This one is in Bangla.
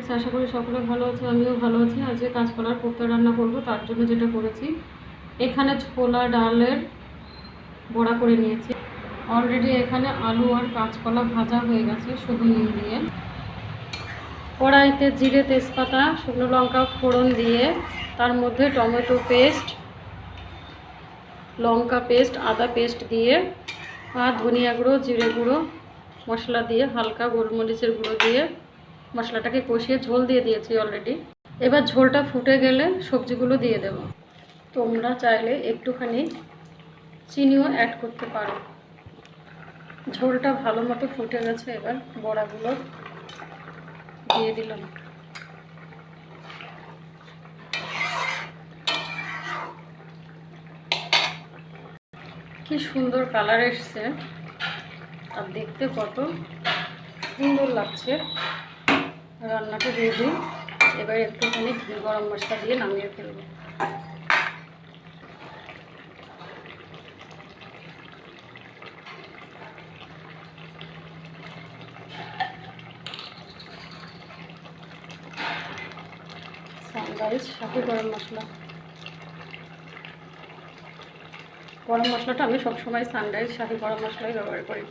ফ্রেন্ডস আশা করি সকলে ভালো আছে আমিও ভালো আছি। আজকে কাঁচকলার কোপ্তা রান্না করব, তার জন্য যেটা করেছি, এখানে ছোলা ডালের বড়া করে নিয়েছি। অলরেডি এখানে আলু আর কাঁচকলা ভাজা হয়ে গেছে, শুধু নুন দিয়ে। কড়াইতে জিরে তেজপাতা, শুকনো লঙ্কা ফোড়ন দিয়ে, তার মধ্যে টমেটো পেস্ট, লঙ্কা পেস্ট, আদা পেস্ট দিয়ে, আর ধনিয়া গুঁড়ো, জিরে গুঁড়ো মশলা দিয়ে, হালকা গোলমরিচের গুঁড়ো দিয়ে মশলাটাকে কষিয়ে ঝোল দিয়ে দিয়েছি অলরেডি এবার ঝোলটা ফুটে গেলে সবজিগুলো দিয়ে দেব। তোমরা চাইলে একটুখানি চিনিও অ্যাড করতে পারো। ঝোলটা ভালো মতো ফুটে গেছে, এবার বড়াগুলো দিয়ে দিলাম। কি সুন্দর কালার এসছে, আর দেখতে কত সুন্দর লাগছে। রান্নাটা দিই। এবার একটুখানি ঘি গরম মশলা দিয়ে নামিয়ে ফেলব। সানরাইজ, সাথে গরম মশলা। গরম মশলাটা আমি সবসময় সানরাইজ শাহি গরম মশলাই ব্যবহার করি।